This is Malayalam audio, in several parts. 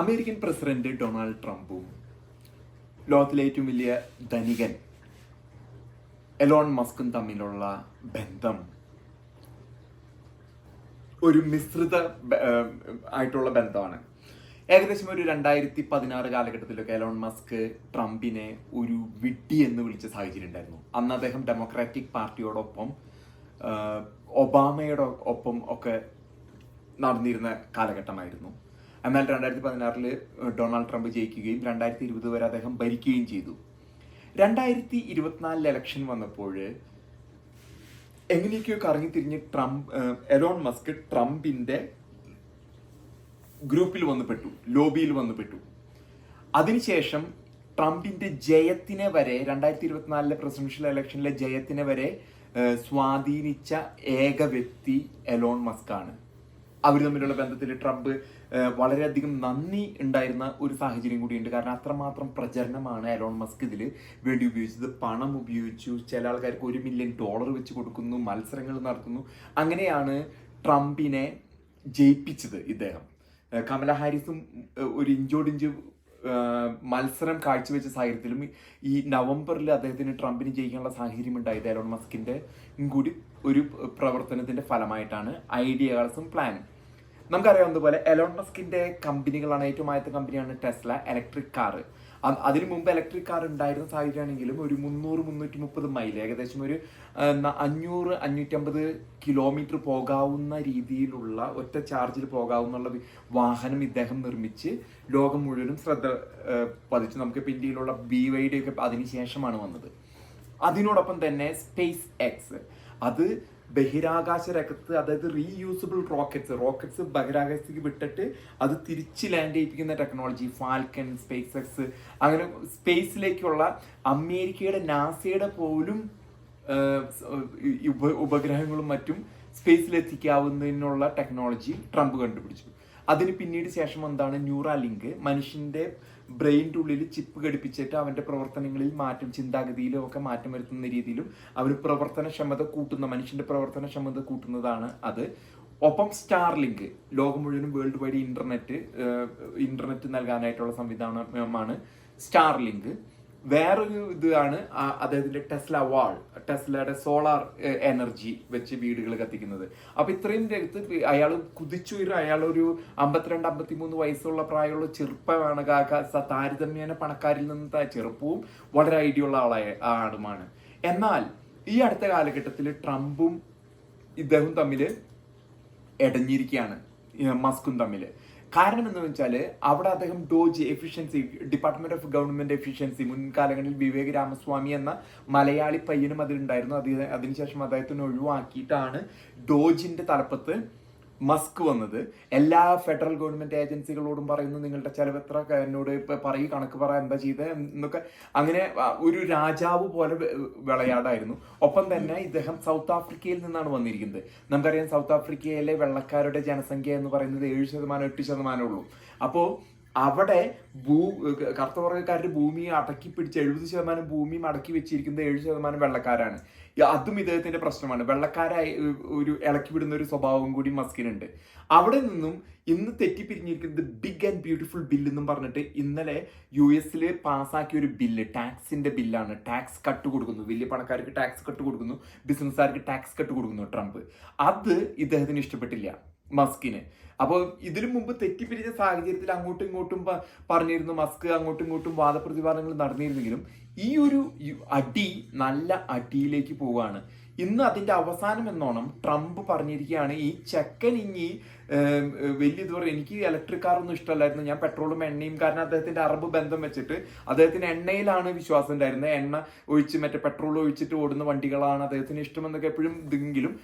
അമേരിക്കൻ പ്രസിഡന്റ് ഡൊണാൾഡ് ട്രംപും ലോകത്തിലെ ഏറ്റവും വലിയ ധനികൻ എലോൺ മസ്കും തമ്മിലുള്ള ബന്ധം ഒരു മിശ്രിത ആയിട്ടുള്ള ബന്ധമാണ്. ഏകദേശം ഒരു രണ്ടായിരത്തി പതിനാറ് കാലഘട്ടത്തിലൊക്കെ എലോൺ മസ്ക് ട്രംപിനെ ഒരു വിട്ടി എന്ന് വിളിച്ച സാഹചര്യം ഉണ്ടായിരുന്നു. അന്ന് അദ്ദേഹം ഡെമോക്രാറ്റിക് പാർട്ടിയോടൊപ്പം ഒബാമയുടെ ഒപ്പം ഒക്കെ നടന്നിരുന്ന കാലഘട്ടമായിരുന്നു. എന്നാൽ രണ്ടായിരത്തി പതിനാറിൽ ഡൊണാൾഡ് ട്രംപ് ജയിക്കുകയും രണ്ടായിരത്തി ഇരുപത് വരെ അദ്ദേഹം ഭരിക്കുകയും ചെയ്തു. രണ്ടായിരത്തി ഇരുപത്തിനാലിൽ ഇലക്ഷൻ വന്നപ്പോൾ എങ്ങനെയൊക്കെയോ കറങ്ങി തിരിഞ്ഞ് ട്രംപ് എലോൺ മസ്ക് ട്രംപിന്റെ ഗ്രൂപ്പിൽ വന്ന് പെട്ടു ലോബിയിൽ വന്ന് പെട്ടു. അതിനുശേഷം ട്രംപിന്റെ ജയത്തിനെ വരെ രണ്ടായിരത്തി ഇരുപത്തിനാലിലെ പ്രസിഡൻഷ്യൽ ഇലക്ഷനിലെ ജയത്തിനെ വരെ സ്വാധീനിച്ച ഏക വ്യക്തി എലോൺ മസ്ക് ആണ് അവർ തമ്മിലുള്ള ബന്ധത്തിൽ ട്രംപ് വളരെയധികം നന്ദി ഉണ്ടായിരുന്ന ഒരു സാഹചര്യം കൂടിയുണ്ട്. കാരണം അത്രമാത്രം പ്രചരണമാണ് എലോൺ മസ്ക് ഇതിൽ വേണ്ടി ഉപയോഗിച്ചത്. പണം ഉപയോഗിച്ചു. ചില ആൾക്കാർക്ക് ഒരു മില്യൺ ഡോളർ വെച്ച് കൊടുക്കുന്നു. മത്സരങ്ങൾ നടത്തുന്നു. അങ്ങനെയാണ് ട്രംപിനെ ജയിപ്പിച്ചത് ഇദ്ദേഹം. കമല ഹാരിസും ഒരു ഇഞ്ചോടിഞ്ച് മത്സരം കാഴ്ചവെച്ച സാഹചര്യത്തിലും ഈ നവംബറിൽ അദ്ദേഹത്തിന് ട്രംപിന് ജയിക്കാനുള്ള സാഹചര്യം ഉണ്ടായത് എലോൺ മസ്കിന്റെ കൂടി ഒരു പ്രവർത്തനത്തിന്റെ ഫലമായിട്ടാണ്. ഐഡിയാസും പ്ലാനും. നമുക്കറിയാവുന്നതുപോലെ എലോൺ മസ്കിന്റെ കമ്പനികളാണ് ഏറ്റവും ആദ്യത്തെ കമ്പനിയാണ് ടെസ്ല ഇലക്ട്രിക് കാർ അതിനു മുമ്പ് ഇലക്ട്രിക് കാർ ഉണ്ടായിരുന്ന സാഹചര്യമാണെങ്കിലും ഒരു മുന്നൂറ് മുന്നൂറ്റി മുപ്പത് മൈൽ ഏകദേശം ഒരു അഞ്ഞൂറ് അഞ്ഞൂറ്റമ്പത് കിലോമീറ്റർ പോകാവുന്ന രീതിയിലുള്ള ഒറ്റ ചാർജിൽ പോകാവുന്ന വാഹനം ഇദ്ദേഹം നിർമ്മിച്ച് ലോകം മുഴുവനും ശ്രദ്ധ പതിച്ചു. നമുക്ക് ഇന്ത്യയിലുള്ള ബി വൈഡി ഒക്കെ അതിനുശേഷമാണ് വന്നത്. അതിനോടൊപ്പം തന്നെ സ്പേസ് എക്സ് അത് ബഹിരാകാശ രംഗത്ത് അതായത് റീയൂസബിൾ റോക്കറ്റ്സ് റോക്കറ്റ്സ് ബഹിരാകാശത്തേക്ക് വിട്ടിട്ട് അത് തിരിച്ച് ലാൻഡ് ചെയ്യിപ്പിക്കുന്ന ടെക്നോളജി ഫാൽക്കൺ സ്പേസ് എക്സ് അങ്ങനെ സ്പേസിലേക്കുള്ള അമേരിക്കയുടെ നാസയുടെ പോലും ഉപഗ്രഹങ്ങളും മറ്റും സ്പേസിലെത്തിക്കാവുന്നതിനുള്ള ടെക്നോളജി ട്രംപ് കണ്ടുപിടിച്ചു. അതിന് പിന്നീട് ശേഷം എന്താണ്? ന്യൂറാ ലിങ്ക് മനുഷ്യന്റെ ബ്രെയിന്റെ ഉള്ളിൽ ചിപ്പ് ഘടിപ്പിച്ചിട്ട് അവന്റെ പ്രവർത്തനങ്ങളിൽ മാറ്റം ചിന്താഗതിയിലും ഒക്കെ മാറ്റം വരുത്തുന്ന രീതിയിലും അവർ പ്രവർത്തനക്ഷമത കൂട്ടുന്ന മനുഷ്യന്റെ പ്രവർത്തനക്ഷമത കൂട്ടുന്നതാണ് അത്. ഒപ്പം സ്റ്റാർ ലിങ്ക് ലോകം മുഴുവനും വേൾഡ് വൈഡ് ഇന്റർനെറ്റ് ഇന്റർനെറ്റ് നൽകാനായിട്ടുള്ള സംവിധാനമാണ് സ്റ്റാർലിങ്ക് വേറൊരു ഇതാണ് അദ്ദേഹത്തിന്റെ ടെസ്ല വാൾ ടെസ്ലയുടെ സോളാർ എനർജി വെച്ച് വീടുകൾ കത്തിക്കുന്നത്. അപ്പൊ ഇത്രയും രംഗത്ത് അയാൾ കുതിച്ചുയരും അയാൾ ഒരു അമ്പത്തിരണ്ട് അമ്പത്തിമൂന്ന് വയസ്സുള്ള പ്രായമുള്ള ചെറുപ്പമാണ് താരതമ്യേന പണക്കാരിൽ നിന്ന് ചെറുപ്പവും വളരെ ഐഡിയ ഉള്ള ആളായ ആളുമാണ്. എന്നാൽ ഈ അടുത്ത കാലഘട്ടത്തിൽ ട്രംപും ഇദ്ദേഹം തമ്മിൽ ഇടഞ്ഞിരിക്കുകയാണ് മസ്കും തമ്മിൽ കാരണം എന്ന് വെച്ചാൽ അവിടെ അദ്ദേഹം DOGE efficiency department of government efficiency മുൻകാലങ്ങളിൽ വിവേക് രാമസ്വാമി എന്ന മലയാളി പയ്യനും അതിലുണ്ടായിരുന്നു. അത് അതിനുശേഷം അദ്ദേഹത്തിന് ഒഴിവാക്കിയിട്ടാണ് ഡോജിന്റെ തലപ്പത്ത് മസ്ക് വന്നത്. എല്ലാ ഫെഡറൽ ഗവൺമെന്റ് ഏജൻസികളോടും പറയുന്നു നിങ്ങളുടെ ചെലവ് എത്ര? എന്നോട് പറയും കണക്ക് പറ എന്താ ചെയ്ത്? എന്നൊക്കെ. അങ്ങനെ ഒരു രാജാവ് പോലെ വിളയാടായിരുന്നു. ഒപ്പം തന്നെ ഇദ്ദേഹം സൗത്ത് ആഫ്രിക്കയിൽ നിന്നാണ് വന്നിരിക്കുന്നത്. നമുക്കറിയാം സൗത്ത് ആഫ്രിക്കയിലെ വെള്ളക്കാരുടെ ജനസംഖ്യ എന്ന് പറയുന്നത് ഏഴ് ശതമാനം എട്ട് ശതമാനമേ ഉള്ളൂ. അപ്പോൾ അവിടെ ഭൂ കറുത്തവർഗക്കാരുടെ ഭൂമി അടക്കി പിടിച്ച് എഴുപത് ശതമാനം ഭൂമി മടക്കി വെച്ചിരിക്കുന്നത് ഏഴ് ശതമാനം വെള്ളക്കാരാണ്. അതും ഇദ്ദേഹത്തിന്റെ പ്രശ്നമാണ്. വെള്ളക്കാരായി ഒരു ഇളക്കി വിടുന്ന ഒരു സ്വഭാവം കൂടി മസ്കിനുണ്ട്. അവിടെ നിന്നും ഇന്ന് തെറ്റിപ്പിരിഞ്ഞിരിക്കുന്നത് ബിഗ് ആൻഡ് ബ്യൂട്ടിഫുൾ ബിൽ എന്നും പറഞ്ഞിട്ട് ഇന്നലെ യു എസിൽ പാസ്സാക്കിയ ഒരു ബില്ല് ടാക്സിന്റെ ബില്ലാണ് ടാക്സ് കട്ട് കൊടുക്കുന്നു. വലിയ പണക്കാർക്ക് ടാക്സ് കട്ട് കൊടുക്കുന്നു. ബിസിനസ്സുകാർക്ക് ടാക്സ് കട്ട് കൊടുക്കുന്നു ട്രംപ്. അത് ഇദ്ദേഹത്തിന് ഇഷ്ടപ്പെട്ടില്ല. മസ്കിന്. അപ്പോൾ ഇതിനു മുമ്പ് തെറ്റിപ്പിരിഞ്ഞ സാഹചര്യത്തിൽ അങ്ങോട്ടും ഇങ്ങോട്ടും പറഞ്ഞിരുന്നു മസ്ക് അങ്ങോട്ടും ഇങ്ങോട്ടും വാദപ്രതിവാദങ്ങൾ നടന്നിരുന്നെങ്കിലും ഈ ഒരു അടി നല്ല അടിയിലേക്ക് പോവുകയാണ്. ഇന്ന് അതിന്റെ അവസാനം എന്നോണം ട്രംപ് പറഞ്ഞിരിക്കുകയാണ് ഈ ചെക്കൻ ഏം, വലിയ ദൂരം എനിക്ക് ഇലക്ട്രിക് കാർ ഒന്നും ഇഷ്ടമല്ലായിരുന്നു. ഞാൻ പെട്രോളും എണ്ണയും കാരണം അദ്ദേഹത്തിന്റെ അറബ് ബന്ധം വെച്ചിട്ട് അദ്ദേഹത്തിന് എണ്ണയിലാണ് വിശ്വാസം ഉണ്ടായിരുന്നത്. എണ്ണ ഒഴിച്ച് മറ്റേ പെട്രോൾ ഒഴിച്ചിട്ട് ഓടുന്ന വണ്ടികളാണ് അദ്ദേഹത്തിന് ഇഷ്ടമെന്നൊക്കെ എപ്പോഴും ഇതെങ്കിലും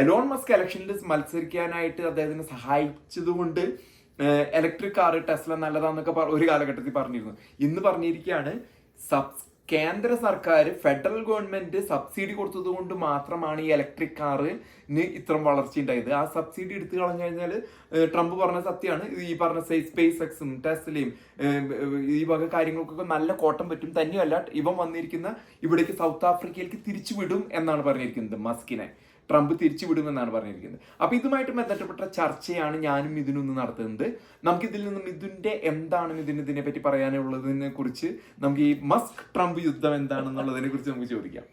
എലോൺ മസ്ക് ഇലക്ഷനിൽ മത്സരിക്കാനായിട്ട് അദ്ദേഹത്തിന് സഹായിച്ചതുകൊണ്ട് ഇലക്ട്രിക് കാർ ടെസ്ല നല്ലതാന്നൊക്കെ ഒരു കാലഘട്ടത്തിൽ പറഞ്ഞിരുന്നു. ഇന്ന് പറഞ്ഞിരിക്കുകയാണ് സബ്സ് കേന്ദ്ര സർക്കാർ ഫെഡറൽ ഗവൺമെന്റ് സബ്സിഡി കൊടുത്തത് കൊണ്ട് മാത്രമാണ് ഈ ഇലക്ട്രിക് കാറിന് ഇത്രയും വളർച്ച ഉണ്ടായത്. ആ സബ്സിഡി എടുത്തു കളഞ്ഞു കഴിഞ്ഞാൽ ട്രംപ് പറഞ്ഞ സത്യമാണ് ഈ പറഞ്ഞ സ്പേസ് എക്സും ടെസ്ലയും ഈ വക കാര്യങ്ങൾക്കൊക്കെ നല്ല കോട്ടം പറ്റും. തന്നെയല്ല ഇവൻ വന്നിരിക്കുന്ന ഇവിടേക്ക് സൗത്ത് ആഫ്രിക്കയിലേക്ക് തിരിച്ചു വിടും എന്നാണ് പറഞ്ഞിരിക്കുന്നത് മസ്കിനെ. ട്രംപ് തിരിച്ചുവിടുമെന്നാണ് പറഞ്ഞിരിക്കുന്നത്. അപ്പോൾ ഇതുമായിട്ട് ബന്ധപ്പെട്ട ചർച്ചയാണ് ഞാനും ഇതിനൊന്ന് നടത്തുന്നത്. നമുക്ക് ഇതിൽ നിന്നും ഇതിന്റെ എന്താണ് ഇതിന് ഇതിനെ പറ്റി പറയാനുള്ളതിനെ കുറിച്ച് നമുക്ക് ഈ മസ്ക് ട്രംപ് യുദ്ധം എന്താണെന്നുള്ളതിനെ കുറിച്ച് നമുക്ക് ചോദിക്കാം.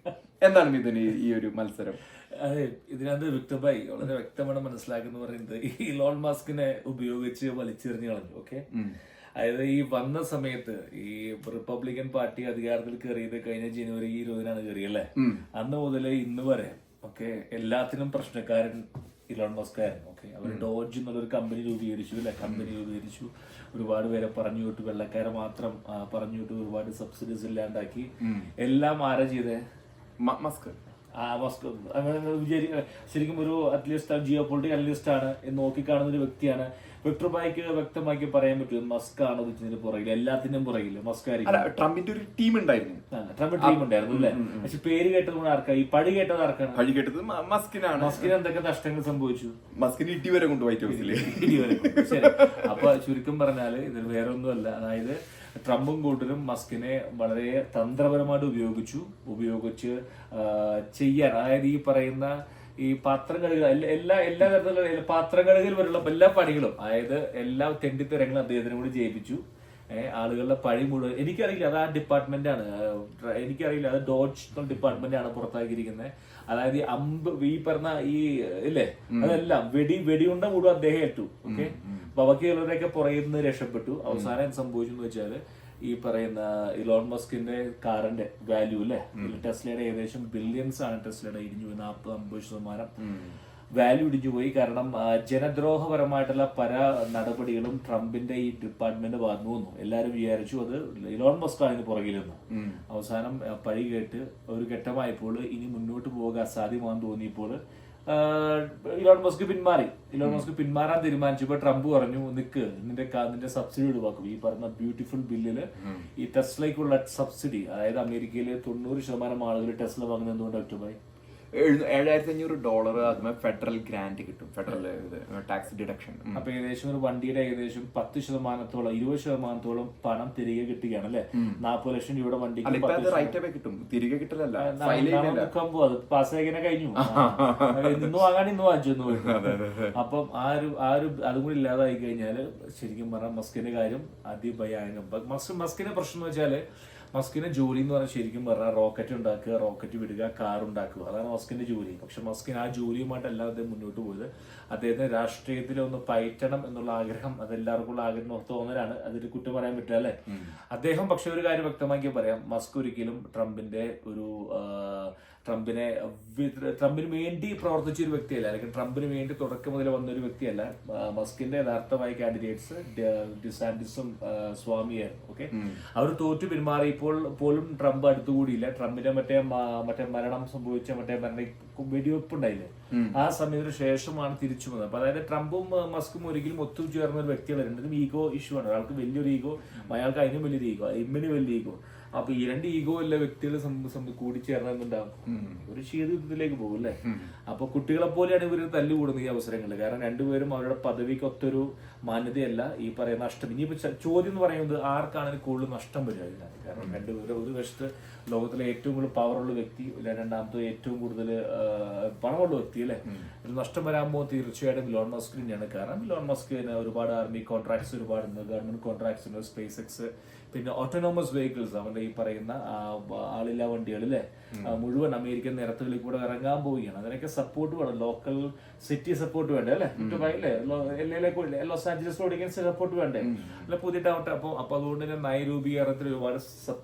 എന്താണ് ഇതിന് ഈ ഒരു മത്സരം? അതെ ഇതിനകത്ത് വ്യക്തമായി വളരെ വ്യക്തമാണ് മനസ്സിലാക്കുന്ന പറയുന്നത്. ഈ ലോൺ മാസ്കിനെ ഉപയോഗിച്ച് വലിച്ചെറിഞ്ഞ് കളഞ്ഞു ഓക്കെ? അതായത് ഈ വന്ന സമയത്ത് ഈ റിപ്പബ്ലിക്കൻ പാർട്ടി അധികാരത്തിൽ കയറിയത് കഴിഞ്ഞ ജനുവരി ഇരുപതിനാണ് കയറിയല്ലേ? അന്ന് മുതൽ ഇന്ന് വരെ ഓക്കെ എല്ലാത്തിനും പ്രശ്നക്കാരൻ ഇലോൺ മസ്ക് ആയിരുന്നു ഓക്കെ അവർ ഡോജ് എന്നുള്ളൊരു കമ്പനി രൂപീകരിച്ചു അല്ലെ? കമ്പനി രൂപീകരിച്ചു. ഒരുപാട് പേരെ പറഞ്ഞു വിട്ടു വെള്ളക്കാരെ മാത്രം പറഞ്ഞു വിട്ടു ഒരുപാട് സബ്സിഡീസ് ഇല്ലാണ്ടാക്കി. എല്ലാം ആരാ ചെയ്തേ? മസ്ക്. ആ മസ്ക്. അങ്ങനെ ശരിക്കും ഒരു അറ്റ്ലീസ്റ്റ് ജിയോ പൊളിറ്റിക്കൽ അനലിസ്റ്റ് ആണ് എന്ന് നോക്കിക്കാണുന്ന ഒരു വ്യക്തിയാണ് വിക്ടർ ബൈക്ക് വ്യക്തമാക്കി പറയാൻ പറ്റും മസ്ക് ആണ് ഇതിന് പുറകിൽ എല്ലാത്തിനും പുറകിൽ മസ്ക് ആയിരിക്കും. ട്രംപിന്റെ ഒരു ടീം ഉണ്ടായിരുന്നു. ട്രംപ് ടീം ഉണ്ടായിരുന്നു അല്ലേ? പക്ഷെ പേര് കേട്ടത് ആർക്കാ? ഈ പഴി കേട്ടത് ആർക്കാണ്? പഴി കേട്ടത് മസ്കിനാണ്. മസ്കിന് എന്തൊക്കെ നഷ്ടങ്ങൾ സംഭവിച്ചു? മസ്കിന് ഇട്ടി വരെ കൊണ്ട് വൈറ്റ് ഹൗസിൽ അപ്പൊ ചുരുക്കം പറഞ്ഞാൽ ഇത് വേറെ ഒന്നുമല്ല അതായത് ട്രംപും കൂട്ടരും മസ്കിനെ വളരെ തന്ത്രപരമായിട്ട് ഉപയോഗിച്ചു. ഉപയോഗിച്ച് ചെയ്യാൻ. അതായത് ഈ പറയുന്ന ഈ പാത്രം കഴുകുക എല്ലാ- എല്ലാ തരത്തിലുള്ള പാത്രം കഴുകൽ വരെയുള്ള എല്ലാ പണികളും അതായത് എല്ലാ തെണ്ടിത്തരങ്ങളും അദ്ദേഹത്തിനെ കൂടി ജയിപ്പിച്ചു. ആളുകളുടെ പഴി മുഴുവൻ എനിക്കറിയില്ല അത് ആ ഡിപ്പാർട്ട്മെന്റ് ആണ് എനിക്കറിയില്ല അത് ഡോഡ്ജ് ഡിപ്പാർട്ട്മെന്റ് ആണ് പുറത്താക്കിയിരിക്കുന്നത് അതായത് ഈ അമ്പ് ഈ പറഞ്ഞ ഈ ഇല്ലേ? അതെല്ലാം വെടി വെടിയുണ്ട മുഴുവൻ അദ്ദേഹം ഏറ്റു ഓക്കെ? ബാക്കിയുള്ളവരൊക്കെ പുറകിൽ നിന്ന് രക്ഷപ്പെട്ടു. അവസാനം സംഭവിച്ചു എന്ന് വെച്ചാൽ ഈ പറയുന്ന ഇലോൺ മസ്കിന്റെ കാറിന്റെ വാല്യൂ അല്ലെ ടെസ്ലയുടെ ഏകദേശം ബില്യൺസ് ആണ് ടെസ്ലയുടെ ഇടിഞ്ഞു നാൽപ്പത് അമ്പത് ശതമാനം വാല്യൂ ഇടിഞ്ഞു പോയി. കാരണം ജനദ്രോഹപരമായിട്ടുള്ള പല നടപടികളും ട്രംപിന്റെ ഈ ഡിപ്പാർട്ട്മെന്റ് വന്നു വന്നു എല്ലാവരും വിചാരിച്ചു അത് ഇലോൺ മസ്ക് ആണ് പുറകിലെന്ന്. അവസാനം പഴി കേട്ട് ഒരു ഘട്ടമായപ്പോൾ ഇനി മുന്നോട്ട് പോവുക അസാധ്യമാണെന്ന് തോന്നിയപ്പോൾ ഇലോൺ മസ്ക് പിന്മാറി. ഇലോൺ മസ്ക് പിന്മാറാൻ തീരുമാനിച്ചു. ഇപ്പൊ ട്രംപ് പറഞ്ഞു നിക്ക് നിന്റെ നിന്റെ സബ്സിഡി ഒഴിവാക്കും. ഈ പറഞ്ഞ ബ്യൂട്ടിഫുൾ ബില്ലിൽ ഈ ടെസ്ലയ്ക്കുള്ള സബ്സിഡി അതായത് അമേരിക്കയിലെ തൊണ്ണൂറ് ശതമാനം ആളുകൾ ടെസ്ല വാങ്ങുന്നത് എന്തുകൊണ്ട് ഒറ്റമായി ഏഴായിരത്തി അഞ്ഞൂറ് ഡോളർ അതുമായി ഫെഡറൽ ഗ്രാന്റ് കിട്ടും. ഫെഡറൽ ടാക്സ് ഡിഡക്ഷൻ അപ്പൊ ഏകദേശം ഒരു വണ്ടിയുടെ ഏകദേശം പത്ത് ശതമാനത്തോളം ഇരുപത് ശതമാനത്തോളം പണം തിരികെ കിട്ടുകയാണ് അല്ലെ? നാൽപ്പത് ലക്ഷം രൂപയുടെ വണ്ടി വണ്ടിക്ക് റൈറ്റ് അവേ കിട്ടും. തിരികെ കിട്ടലല്ല. പാസ്സാക്കിനെ കഴിഞ്ഞു. ഇന്ന് വാങ്ങാൻ ഇന്ന് വാങ്ങിച്ചു. അപ്പം ആ ഒരു ആ ഒരു അതും കൂടി ഇല്ലാതായി കഴിഞ്ഞാൽ ശരിക്കും പറഞ്ഞാൽ മസ്കിന്റെ കാര്യം അതിഭയാനം മസ്കിന്റെ പ്രശ്നം എന്ന് വെച്ചാൽ മസ്കിന്റെ ജോലി എന്ന് പറഞ്ഞാൽ ശരിക്കും പറഞ്ഞാൽ റോക്കറ്റ് ഉണ്ടാക്കുക റോക്കറ്റ് വിടുക കാർ ഉണ്ടാക്കുക. അതാണ് മസ്കിന്റെ ജോലി. പക്ഷെ മസ്കിൻ ആ ജോലിയുമായിട്ടല്ല അദ്ദേഹം മുന്നോട്ട് പോയത് അദ്ദേഹത്തിന് രാഷ്ട്രീയത്തിൽ ഒന്ന് പയറ്റണം എന്നുള്ള ആഗ്രഹം അതെല്ലാവർക്കും ഉള്ള ആഗ്രഹം തോന്നലാണ്. അതൊരു കുറ്റം പറയാൻ പറ്റില്ല അല്ലെ? അദ്ദേഹം പക്ഷെ ഒരു കാര്യം വ്യക്തമാക്കി പറയാം. മസ്ക് ഒരിക്കലും ട്രംപിന്റെ ഒരു ട്രംപിനെ ട്രംപിന് വേണ്ടി പ്രവർത്തിച്ച ഒരു വ്യക്തിയല്ല. അല്ലെങ്കിൽ ട്രംപിന് വേണ്ടി തുടക്കം മുതൽ വന്ന ഒരു വ്യക്തിയല്ല. മസ്കിന്റെ യഥാർത്ഥമായ കാൻഡിഡേറ്റ്സ് ഡിസാൻഡിസും സ്വാമിയായിരുന്നു. ഓക്കെ? അവർ തോറ്റു പിന്മാറിയപ്പോൾ പോലും ട്രംപ് അടുത്തുകൂടിയില്ല. ട്രംപിന്റെ മറ്റേ മറ്റേ മരണം സംഭവിച്ച മറ്റേ മരണ വെടിവെപ്പുണ്ടായില്ലേ? ആ സമയത്തിന് ശേഷമാണ് തിരിച്ചു വന്നത്. അപ്പൊ അതായത് ട്രംപും മസ്കും ഒരിക്കലും ഒത്തുചേർന്ന ഒരു വ്യക്തികൾ ഈഗോ ഇഷ്യൂ ആണ്. ഒരാൾക്ക് വലിയൊരു ഈഗോ അയാൾക്ക് അതിനും വലിയൊരു ഈഗോ ഇമ്മിന് വലിയ ഈഗോ അപ്പൊ ഈ രണ്ട് ഈഗോ ഉള്ള വ്യക്തികൾ കൂടിച്ചേർന്നുണ്ടാവും ഒരു ശീതയുദ്ധത്തിലേക്ക് പോകും അല്ലെ? അപ്പൊ കുട്ടികളെ പോലെയാണ് ഇവർ തല്ലുകൂടുന്നത് ഈ അവസരങ്ങളിൽ കാരണം രണ്ടുപേരും അവരുടെ പദവിക്ക് ഒത്തൊരു മാന്യതയല്ല ഈ പറയുന്ന നഷ്ടം. ഇനിയിപ്പോ ചോദ്യം എന്ന് പറയുന്നത് ആർക്കാണ് കൂടുതൽ നഷ്ടം വരിക ഇതിനകത്ത് കാരണം രണ്ടുപേരും ഒരു വശത്ത് ലോകത്തിലെ ഏറ്റവും കൂടുതൽ പവറുള്ള വ്യക്തി രണ്ടാമത്തെ ഏറ്റവും കൂടുതൽ പണമുള്ള വ്യക്തി അല്ലെ? ഇത് നഷ്ടം വരാൻ പോകുന്നത് തീർച്ചയായിട്ടും ലോൺ മസ്ക് തന്നെയാണ് കാരണം ലോൺ മസ്ക് ഒരുപാട് ആർമി കോൺട്രാക്ട്സ് ഒരുപാട് ഗവൺമെന്റ് കോൺട്രാക്ട്സ് ഉണ്ട്. സ്പേസ് എക്സ് പിന്നെ ഓട്ടോണോമസ് വെഹിക്കിൾസ് അവരുടെ ഈ പറയുന്ന ആളില്ല വണ്ടികൾ വണ്ടികളിലെ മുഴുവൻ അമേരിക്കൻ നിരത്തുകളിൽ കൂടെ ഇറങ്ങാൻ പോവുകയാണ്. അതിനൊക്കെ സപ്പോർട്ട് വേണം. ലോക്കൽ സിറ്റി സപ്പോർട്ട് വേണ്ടേ അല്ലെ? അല്ലേ എല്ലയിലേക്ക് ലോസ് ആഞ്ചലസ് ഓടിക്കാൻ സപ്പോർട്ട് വേണ്ടേ? അല്ല പുതിയ ടൗൺ അപ്പോൾ അപ്പൊ അതുകൊണ്ട് തന്നെ നയരൂപീകരണത്തിൽ ഒരുപാട്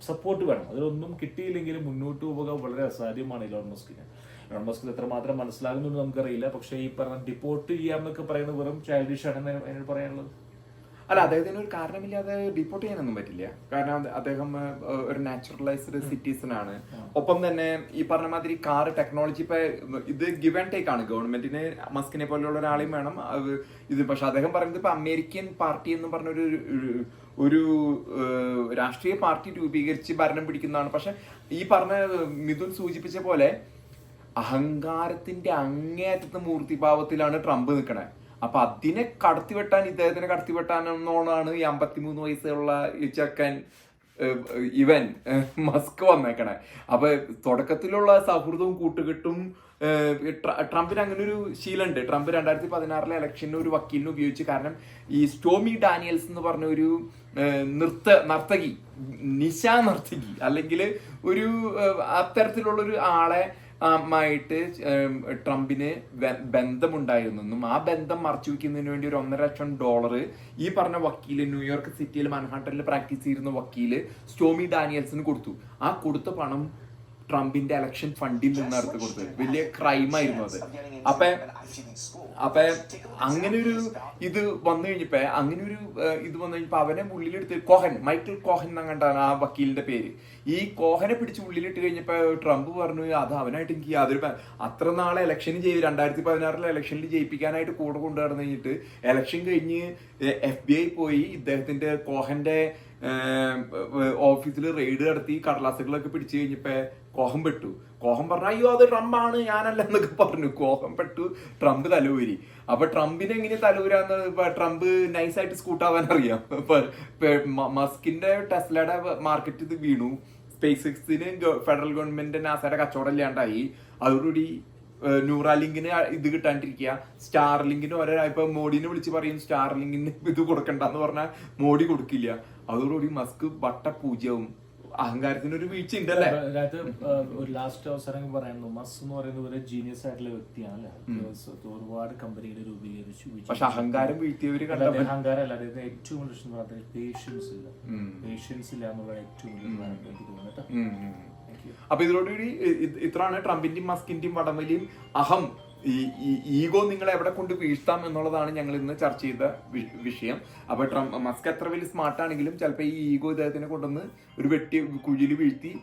സപ്പോർട്ട് വേണം. അതിലൊന്നും കിട്ടിയില്ലെങ്കിലും മുന്നോട്ട് പോവുക വളരെ അസാധ്യമാണ് ഇലോൺ മസ്കിന് ഇലോൺ മസ്ക് എത്രമാത്രം മനസ്സിലാകുന്നുണ്ട് നമുക്കറിയില്ല. പക്ഷേ ഈ പറഞ്ഞ ഡിപ്പോർട്ട് ചെയ്യാമെന്നൊക്കെ പറയുന്നത് വെറും ചൈൽഡിഷ് ആണെന്ന് എന്നോട് പറയാനുള്ളത്. അല്ല അദ്ദേഹത്തിന് ഒരു കാരണമില്ലാതെ ഡിപ്പോർട്ട് ചെയ്യാനൊന്നും പറ്റില്ല. കാരണം അദ്ദേഹം ഒരു നാച്ചുറലൈസ്ഡ് സിറ്റിസൺ ആണ്. ഒപ്പം തന്നെ ഈ പറഞ്ഞ മാതിരി കാർ ടെക്നോളജി ഇപ്പൊ ഇത് ഗിവ് ആൻഡ് ടേക്ക് ആണ്. ഗവൺമെന്റിന് മസ്കിനെ പോലെയുള്ള ഒരാളെയും വേണം. ഇത് പക്ഷെ അദ്ദേഹം പറയുന്നത് ഇപ്പൊ അമേരിക്കൻ പാർട്ടി എന്ന് പറഞ്ഞൊരു ഒരു രാഷ്ട്രീയ പാർട്ടി രൂപീകരിച്ച് ഭരണം പിടിക്കുന്നതാണ്. പക്ഷെ ഈ പറഞ്ഞ മിഥുൻ സൂചിപ്പിച്ച പോലെ അഹങ്കാരത്തിന്റെ അങ്ങേയറ്റത്തെ മൂർത്തിഭാവത്തിലാണ് ട്രംപ് നിൽക്കണേ അപ്പൊ അതിനെ കടത്തിവെട്ടാൻ ഇദ്ദേഹത്തിനെ കടത്തിവെട്ടാനെന്നോണാണ് ഈ അമ്പത്തിമൂന്ന് വയസ്സുള്ള ഈ ചെക്കൻ ഇവൻ മസ്ക് വന്നേക്കണേ. അപ്പൊ തുടക്കത്തിലുള്ള സൗഹൃദവും കൂട്ടുകെട്ടും ട്രംപിന് അങ്ങനെ ഒരു ശീലമുണ്ട് ട്രംപ് രണ്ടായിരത്തി പതിനാറിലെ ഇലക്ഷന് ഒരു വക്കീലിനെ ഉപയോഗിച്ച് കാരണം ഈ സ്റ്റോമി ഡാനിയൽസ് എന്ന് പറഞ്ഞ ഒരു നൃത്ത നർത്തകി നിശാ നർത്തകി അല്ലെങ്കിൽ ഒരു അത്തരത്തിലുള്ള ഒരു ആളെ ആയിട്ട് ട്രംപിന് ബന്ധമുണ്ടായിരുന്നെന്നും ആ ബന്ധം മറച്ചു വെക്കുന്നതിന് വേണ്ടി ഒരു ഒന്നര ലക്ഷം ഡോളർ ഈ പറഞ്ഞ വക്കീൽ ന്യൂയോർക്ക് സിറ്റിയിൽ മൻഹാട്ടനിൽ പ്രാക്ടീസ് ചെയ്യുന്ന വക്കീൽ സ്റ്റോമി ഡാനിയൽസിന് കൊടുത്തു. ആ കൊടുത്ത പണം ട്രംപിന്റെ ഇലക്ഷൻ ഫണ്ടിൽ നിന്ന് എടുത്ത് കൊടുത്തത്. വലിയ ക്രൈം ആയിരുന്നു അത്. അപ്പൊ അപ്പൊ അങ്ങനെ ഒരു ഇത് വന്നു കഴിഞ്ഞപ്പോ അങ്ങനെ ഒരു ഇത് വന്നു കഴിഞ്ഞപ്പോ അവനെ ഉള്ളിലെടുത്ത് കോഹൻ മൈക്കിൾ കോഹൻ എന്നങ്ങണ്ടാണ് ആ വക്കീലിന്റെ പേര്. ഈ കോഹനെ പിടിച്ച് ഉള്ളിലിട്ട് കഴിഞ്ഞപ്പോ ട്രംപ് പറഞ്ഞു അത് അവനായിട്ട് എനിക്ക് യാതൊരു അത്ര നാളെ ഇലക്ഷൻ ചെയ്ത്. രണ്ടായിരത്തി പതിനാറിലെ ഇലക്ഷനിൽ ജയിപ്പിക്കാനായിട്ട് കൂടെ കൊണ്ടുവന്നു കഴിഞ്ഞിട്ട് ഇലക്ഷൻ കഴിഞ്ഞ് എഫ് ബി ഐ പോയി. ഇദ്ദേഹത്തിന്റെ കോഹന്റെ ഓഫീസിൽ റെയ്ഡ് നടത്തി കടലാസുകളൊക്കെ പിടിച്ചു കഴിഞ്ഞപ്പോ കോഹം പെട്ടു. കോഹം പറഞ്ഞു അയ്യോ അത് ട്രംപാണ് ഞാനല്ല എന്നൊക്കെ പറഞ്ഞു. കോഹം പെട്ടു ട്രംപ് തലൂരി. അപ്പൊ ട്രംപിനെ എങ്ങനെ തലൂരാന്ന് ട്രംപ് നൈസായിട്ട് സ്കൂട്ടാവാൻ അറിയാം. മസ്കിന്റെ ടെസ്ലയുടെ മാർക്കറ്റ് ഇത് വീണു. സ്പേസ് എക്സിന് ഫെഡറൽ ഗവൺമെന്റ് നാസയുടെ കച്ചവടം ഇല്ലാണ്ടായി. അതോടുകൂടി ന്യൂറാലിങ്കിന് ഇത് കിട്ടാണ്ടിരിക്കുക. സ്റ്റാർലിങ്കിന് ഓരോ ഇപ്പൊ മോഡിനെ വിളിച്ച് പറയും സ്റ്റാർലിങ്കിന് ഇത് കൊടുക്കണ്ടെന്ന് പറഞ്ഞാൽ മോഡി കൊടുക്കില്ല. അതോടുകൂടി മസ്ക് വട്ട പൂജ്യവും. അഹങ്കാരത്തിന് ഒരു വീഴ്ച ഉണ്ടല്ലേ അതായത് ഒരു ലാസ്റ്റ് അവസരം പറയുന്നു. മസ് എന്ന് പറയുന്നത് ഒരു ജീനിയസ് ആയിട്ടുള്ള വ്യക്തിയാണ് അല്ലേ? ഒരുപാട് കമ്പനികൾ രൂപീകരിച്ചു. പക്ഷെ അഹങ്കാരം വീഴ്ത്തിയവര് അഹങ്കാരം അല്ല അതായത് ഏറ്റവും വലിയ പ്രശ്നം എന്ന് പേഷ്യൻസ് ഇല്ല. പേഷ്യൻസ് ഇല്ല എന്നുള്ള ഏറ്റവും വലിയ എനിക്ക് തോന്നുന്നു. അപ്പൊ ഇതിനോടുകൂടി ഇത്രയാണ് ട്രംപിന്റെയും മസ്കിന്റെയും വടംവലിയും അഹം. ഈ ഈഗോ നിങ്ങളെ എവിടെ കൊണ്ട് വീഴ്ത്താം എന്നുള്ളതാണ് ഞങ്ങൾ ഇന്ന് ചർച്ച ചെയ്ത വിഷയം. അപ്പൊ ട്രംപ് മസ്ക് എത്ര വലിയ സ്മാർട്ട് ആണെങ്കിലും ചിലപ്പോൾ ഈ ഈഗോ ഇദ്ദേഹത്തിനെ കൊണ്ടുവന്ന് ഒരു വെട്ടി കുഴിയിൽ വീഴ്ത്തി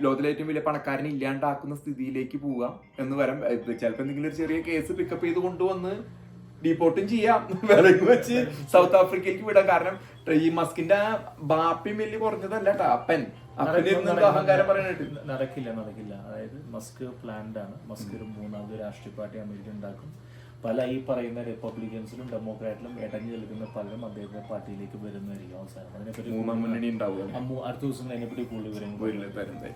ലോകത്തിലെ ഏറ്റവും വലിയ പണക്കാരനെ ഇല്ലാണ്ടാക്കുന്ന സ്ഥിതിയിലേക്ക് പോവാം എന്ന് വരാം ചിലപ്പോൾ എന്തെങ്കിലും ഒരു ചെറിയ കേസ് പിക്കപ്പ് ചെയ്ത് കൊണ്ടുവന്ന് ഡീപ്പോർട്ടും ചെയ്യാം. വിലങ്ങ് വെച്ച് സൗത്ത് ആഫ്രിക്കയിലേക്ക് വിടാം കാരണം ഈ മസ്കിന്റെ ബാപ്പി മെല്ലി വലിയ കുറഞ്ഞതല്ല അപ്പൻ അഹങ്കാരം പറയാനായിട്ട് നടക്കില്ല നടക്കില്ല. അതായത് മസ്ക് പ്ലാൻഡ് ആണ്. മസ്ക് ഒരു മൂന്നാമത് രാഷ്ട്രീയ പാർട്ടി അമേരിക്ക ഉണ്ടാക്കും. പല ഈ പറയുന്ന റിപ്പബ്ലിക്കൻസിലും ഡെമോക്രാറ്റിലും ഇടഞ്ഞു നിൽക്കുന്ന പലരും അദ്ദേഹത്തിന്റെ പാർട്ടിയിലേക്ക് വരുന്നതായിരിക്കും അവസാനം. അതിനെപ്പറ്റി അടുത്ത ദിവസം അതിനെപ്പറ്റി കൂടുതൽ വിവരങ്ങൾ